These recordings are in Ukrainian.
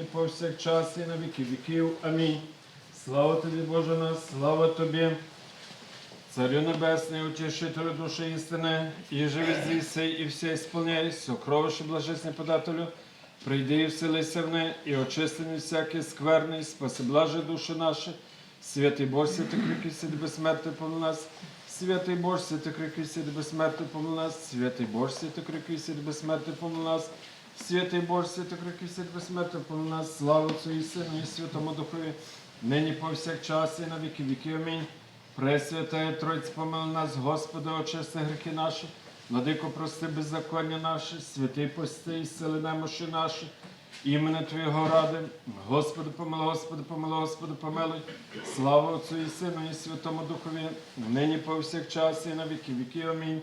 нині повсякчас і на віки віків. Амінь. Слава тобі, Боже наш, слава тобі. Царю Небесний, утішителю душі істини, і живи здійси, і все ісполняй, сокровище блажесне подателю, прийди і вселися в не, і очисти мені всякий скверний, спаси блаже душу нашу, святий Боже, святий кріпкий сиди безсмертний помил нас, святий Боже, святий кріпкий сиди безсмертний помил нас, святий Боже, святий кріпкий сиди безсмертний помил нас, святий Боже, святий кріпкий сиди безсмертний помил нас, слава Отцю і Сину, і Святому Духові, нині повсякчас і на віки віки. Амінь. Пресвятая Тройць, помил нас, Господи, очисти гріхи наші, владико, прости беззаконня наші, святий пости і сили немощі наші, імени Твого ради, Господи, помилуй, Господи, помилуй, Господи, помилуй, слава Отцю і Сину, і Святому Духові, нині повсякчас і на віки віки. Амінь.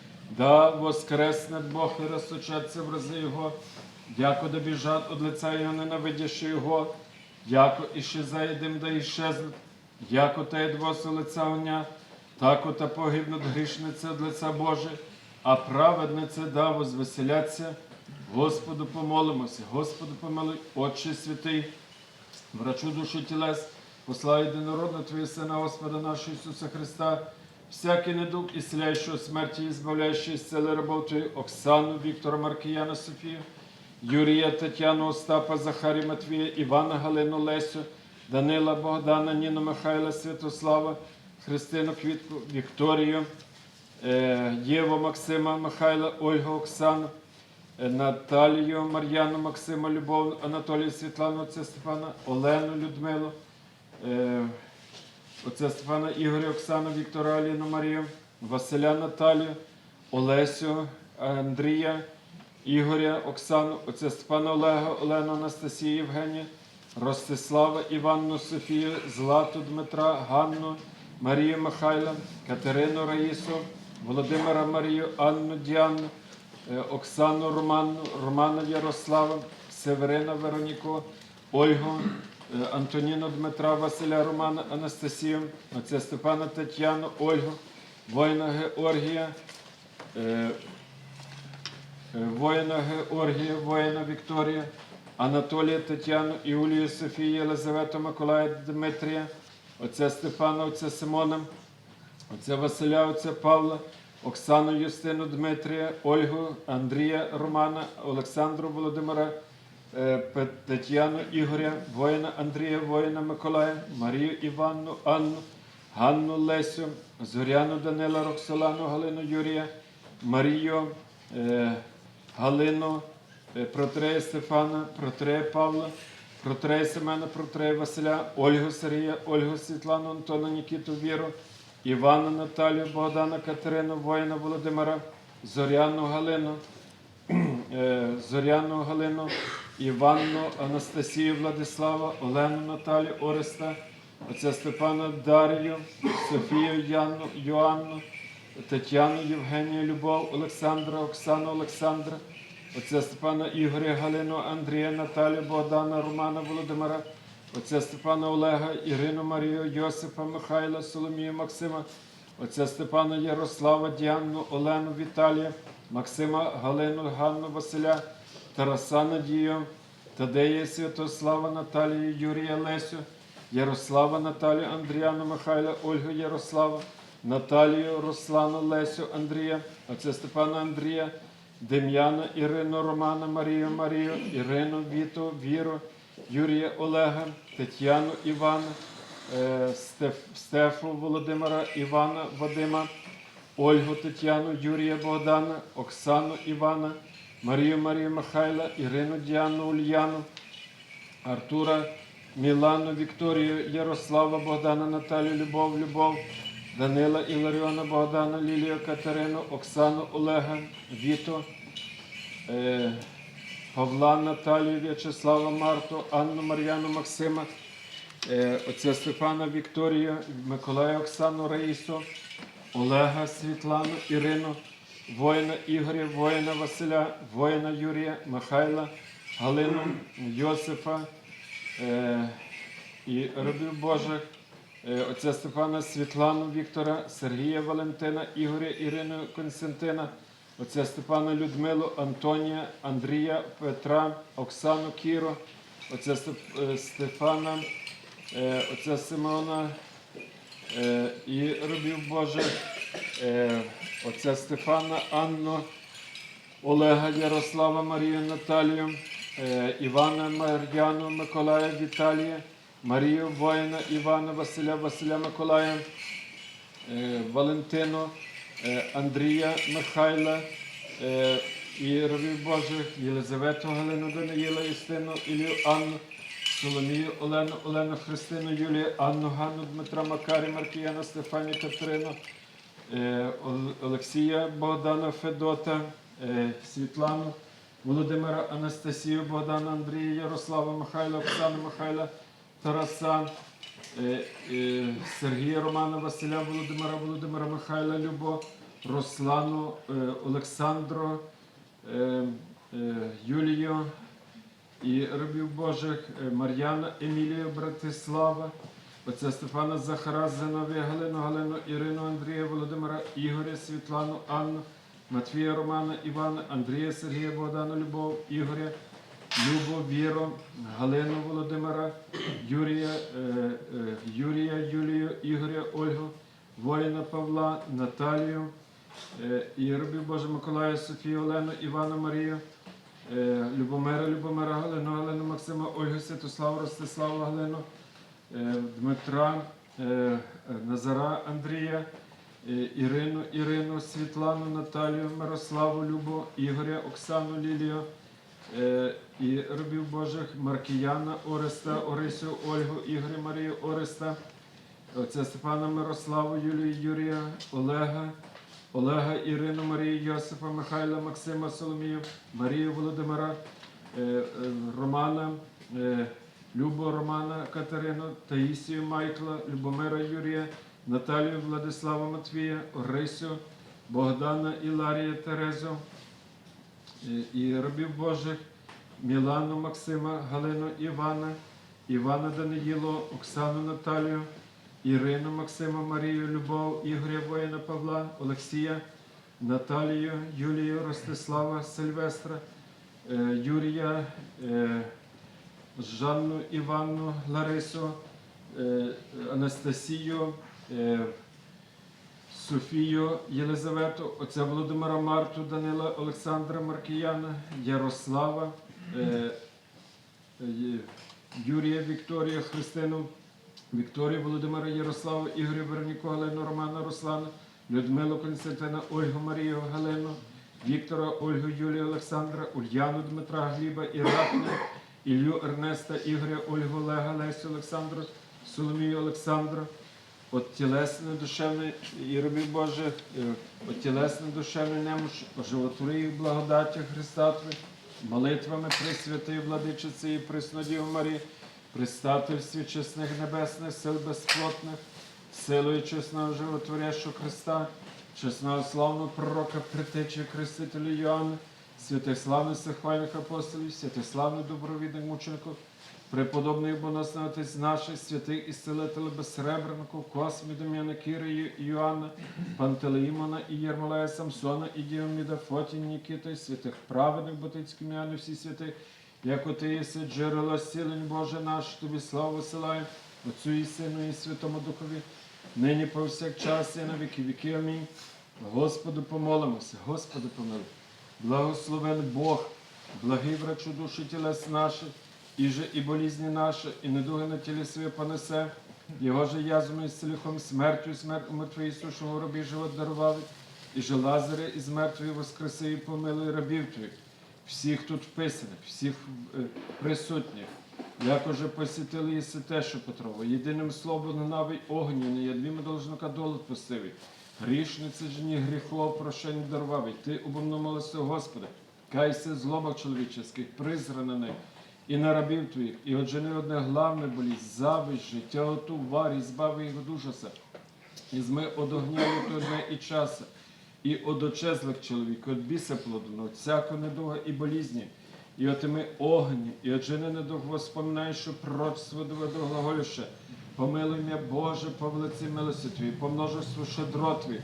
Да воскресне Бог і розсочаться в рази Його, яко да біжать од лиця Його, ненавидящи Його, яко іщезає дим да іщезнуть, Яко те двоси лиця огня, тако та погибнуть грішниці від лиця Боже, а праведниці да возвеселяться. Господу помолимося, Господу помилуй, Отче святий, врачу душі тілес, послав єдинородного Твоє Сина, Господа нашого Ісуса Христа, всякий недуг і селяючого смерті, і збавляючий з цели рабов Оксану, Віктора, Маркіяна, Софію, Юрія, Тетяну, Остапа, Захарі, Матвія, Івана, Галину, Лесю, Данила, Богдана, Ніну, Михайла, Святослава, Христину, Квітку, Вікторію, е, Єву, Максима, Михайла, Ольгу, Оксану, е, Наталію, Мар'яну, Максима, Любов, Анатолію, Світлану, отця Степана, Олену, Людмилу, е, отця Степана, Ігоря, Оксану, Віктора, Аліну, Марію, Василя, Наталію, Олесю, Андрія, Ігоря, Оксану, отця Степана Олега, Олену, Анастасію, Євгенія, Ростислава, Іванну, Софію, Злату, Дмитра, Ганну, Марію Михайла, Катерину Раїсу, Володимира Марію, Анну Діану, е, Оксану Романну, Романа Ярослава, Северина Вероніку, Ольгу, Антоніну Дмитра, Василя Романа, Анастасію, отця Степана Тетяну, Ольгу, воїна Георгія, е, е, воїна Георгія, воїна Вікторія, Анатолія Тетяну, Іулію Софію, Єлизавету Миколая Дмитрія, отця Степана, отця Симона, отця Василя, отця Павла, Оксану Юстину Дмитрія, Ольгу, Андрія Романа, Олександру Володимира, е, Тетяну Ігоря, воїна Андрія, воїна Миколая, Марію Іванну, Анну, Ганну Лесю, Зоряну Данила, Роксолану, Галину Юрія, Марію, е, Галину, е, Протрея Стефана, Протрея Павла, Протрея Семена, Протрея Василя, Ольгу Сергія, Ольгу Світлану, Антона Нікіту Віру, Івана Наталію, Богдана Катерину, воїна Володимира, Зоряну Галину, е, Зоряну Галину, Іванну, Анастасію Владислава, Олену Наталію, Ореста, отця Степана Дарію, Софію Яну, Йоанну, Тетяну, Євгенію, Любов, Олександра, Оксану, Олександра, отця Степана Ігоря, Галину, Андрія, Наталію, Богдана, Романа, Володимира, отця Степана Олега, Ірину Марію, Йосипа, Михайла, Соломію, Максима, отця Степана Ярослава, Діанну, Олену, Віталія, Максима, Галину, Ганну, Василя, Тараса Надію, Тадея, Святослава, Наталію, Юрія Лесю, Ярослава, Наталію, Андріану, Михайла, Ольгу Ярослава, Наталію, Руслану, Лесю, Андрія, отця Степана Андрія, Дем'яна, Ірину, Романа, Марію, Марію, Ірину, Віту, Віру, Юрія Олега, Тетяну Івана, е, Стеф- Стефу Володимира, Івана Вадима, Ольгу Тетяну, Юрія Богдана, Оксану Івана, Марію Марію Михайла, Ірину Діану Ульяну, Артура, Мілану, Вікторію, Ярослава, Богдана, Наталію, Любов, Любов, Данила, Іларіона, Богдана, Лілію, Катерину, Оксану, Олега, Віту, е, Павла, Наталію, В'ячеслава, Марту, Анну, Мар'яну, Максима, е, отця Степана, Вікторію, Миколая, Оксану, Раїсу, Олега, Світлану, Ірину, воїна Ігоря, воїна Василя, воїна Юрія, Михайла, Галину, Йосифа е, і рабів Божих, е, отця Стефана, Світлану, Віктора, Сергія, Валентина, Ігоря, Ірину, Константина, отця Степана, Людмилу, Антонія, Андрія, Петра, Оксану, Кіру, отця е, Стефана, е, отця Симона, і робів Божих, е, отця Стефана, Анну, Олега, Ярослава, Марію, Наталію, е, Івана, Мар'яну, Миколая, Віталія, Марію, воїна, Івана, Василя, Василя Миколая, е, Валентину, е, Андрія, Михайла, е, і робів Божих, Єлизавету, Галину, Даниїла, Юстину, Ілію, Анну, Соломію, Олену, Олену, Христину, Юлію, Анну, Ганну, Дмитра, Макарі, Маркіяна, Стефані, Катерину, е, Олексія, Богдана, Федота, е, Світлану, Володимира, Анастасію, Богдана, Андрія, Ярослава, Михайла, Оксану, Михайла, Тараса, е, Сергія, Романа, Василя, Володимира, Володимира, Михайла, Любо, Руслану, Олександру, Юлію, і рабів Божих е, Мар'яна, Емілія, Братислава, отця Стефана Захара, Зиновія, Галину, Галину, Ірину, Андрія, Володимира, Ігоря, Світлану, Анну, Матвія, Романа, Івана, Андрія, Сергія, Богдана, Любов, Ігоря, Любу, Віру, Галину, Володимира, Юрія, е, е, Юрія, Юлію, Ігоря, Ольгу, воїна Павла, Наталію, і рабів Божих Миколая, Софію, Олену, Івана, Марію, Любомира, Любомира, Галину, Галину, Максима, Ольгу, Святославу, Ростиславу, Галину, е, Дмитра, е, е, Назара, Андрія, е, Ірину, Ірину, Світлану, Наталію, Мирославу, Любу, Ігоря, Оксану, Лілію, е, і робів Божих Маркіяна, Ореста, Орисю, Ольгу, Ігоря, Марію, Ореста, отця Степана Мирославу, Юлію, Юрія, Олега, Олега, Ірину, Марію, Йосифа, Михайла, Максима, Соломію, Марію, Володимира, е, е, Романа, е, Любу, Романа, Катерину, Таїсію, Майкла, Любомира, Юрія, Наталію, Владислава, Матвія, Орисю, Богдана, Іларія, Терезу, і рабів Божих, Мілану, Максима, Галину, Івана, Івана Даниїло, Оксану Наталію, Ірину, Максима, Марію, Любов, Ігоря воїна Павла, Олексія, Наталію, Юлію, Ростислава, Сильвестра, е, Юрія, е, Жанну, Іванну, Ларису, е, Анастасію, Софію, Єлизавету, отця Володимира Марту, Данила, Олександра Маркіяна, Ярослава, Юрія Вікторія, Христину, Вікторію, Володимира Ярослава, Ігоря Вероніку, Галину, Романа, Руслана, Людмилу Константина, Ольгу Марію, Галину, Віктора, Ольгу, Юлію, Олександра, Ульяну, Дмитра, Гліба, Іракну, Ілью, Ернеста, Ігоря, Ольгу, Олега, Лесю, Олександру, Соломію, Олександру, от тілесне душевне і робі Боже, е, от тілесне душевне немощ, оживотвори благодаті Христа молитвами Пресвятої Владичиці і Преснодів Марії, пристательстві чесних небесних сил безплотних, силою чесного животворящого Христа, чесного славного пророка, притечі Хрестителя Йоанна, святих славних сихвальних апостолів, святих славних добровідних мучеників, преподобний боносний отець наших, святих ісцелителя безсребреників, Космі, Дем'яна, Кири, Йоанна, Пантелеїмона і Єрмолая Самсона, і Діоміда, Фотін, Нікіта, святих праведних Ботицьких м'яни, всі святих, як ти єси джерело зцілень Боже наш, тобі славу висилаємо, Отцю і Сину, і Святому Духові, нині повсякчас, і на віки віки. Амінь. Господу помолимося, Господи помилуй. Благословен Бог, благий врачу душі тілес наших, і же і болізні наші, і недуги на тілі своє понесе. Його же язми з лихом смертю, смерть у мертвій сушому робі живот дарували, і же Лазаря із мертвої воскреси і помилуй рабів твоїх, всіх тут вписаних, всіх е, присутніх. Як уже посітили єси те, що Петрово, єдиним словом на навий огні, не ядвіми должника долу пустивий. Грішниці жені гріхов прошень дарував, і ти убомно молися, Господи. кайся злобах чоловічих, призра на них, і на рабів твоїх, і оджени одне главне болість, зависть, життя оту, варі, збави їх від ужаса. І зми од огня і і часа, і од очезлих чоловік, от біса плодону, от всяко недуга і болізні, і отими огні, і от жени недуг воспоминай, що пророчство доведу глаголюще. Помилуй мене, Боже, по велиці милості Твої, по множеству щедро Твої,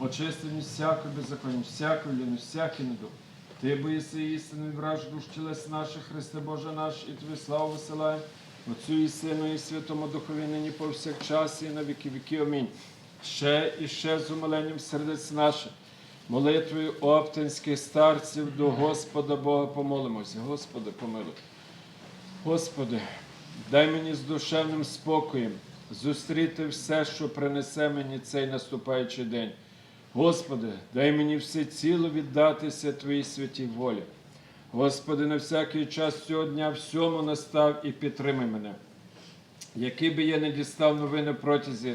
очисти мені всяку беззаконні, всяку ліну, всякий недуг. Ти боїси істини, враж душ тілес наших, Христе Боже наш, і Тобі славу висилаємо, Отцю і Сину, і Святому Духові, нині повсякчас, і на віки віки. Амінь. Ще і ще з умиленням сердець наших, молитвою оптинських старців до Господа Бога помолимося. Господи, помилуй. Господи, дай мені з душевним спокоєм зустріти все, що принесе мені цей наступаючий день. Господи, дай мені все ціло віддатися Твоїй святій волі. Господи, на всякий час цього дня всьому настав і підтримай мене. Які би я не дістав новини протязі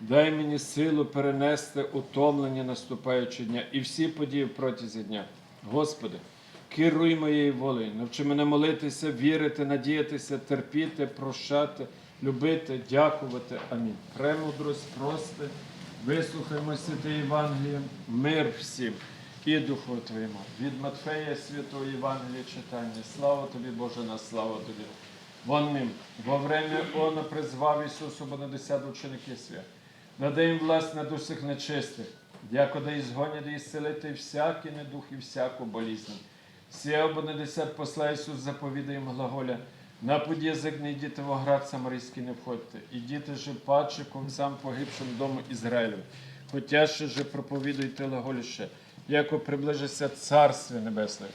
дай мені силу перенести утомлення наступаючого дня і всі події протязі дня. Господи, керуй моєю волею, навчи мене молитися, вірити, надіятися, терпіти, прощати, любити, дякувати. Амінь. Премудрость, прости, вислухаймо святе Євангеліє, мир всім і Духу Твоєму. Від Матфея Святого Євангелія читання. Слава тобі, Боже, на слава тобі. Вон ним, во время Она призвав Ісусу Бонадесят ученики свят. Надай їм власть над усіх нечистих, дякода і згонять і зцілити всякий недух і всяку болізнь. Сія Бонадесят посла Ісус заповідає їм глаголя, на подєзик не йдіте в оград самарійський не входьте, ідіте же паче концам погибшим дому Ізраїлю. Хотя ще же проповідуйте глаголіще, яко приближиться Царстві Небесне.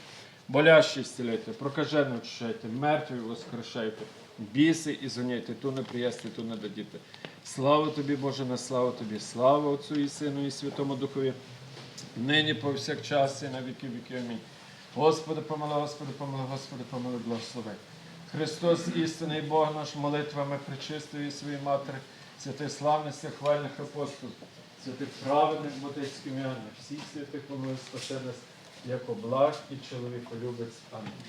Болящі зціляйте, прокажених очищайте, мертві воскрешайте, біси і зоняйте, ту не приясти, ту не дадіте. Слава тобі, Боже, на славу тобі, слава Отцю і Сину, і Святому Духові, нині повсякчас і на віки віки. Амінь. Господи, помилуй, Господи, помилуй, Господи, помилуй, благослови. Христос, істинний Бог наш, молитвами причистої своєї Матері, святих славних, хвальних апостолів, святих праведних ботицьких ім'яних, всіх святих помилуй, спаси нас, як благ і чоловіколюбець. Амінь.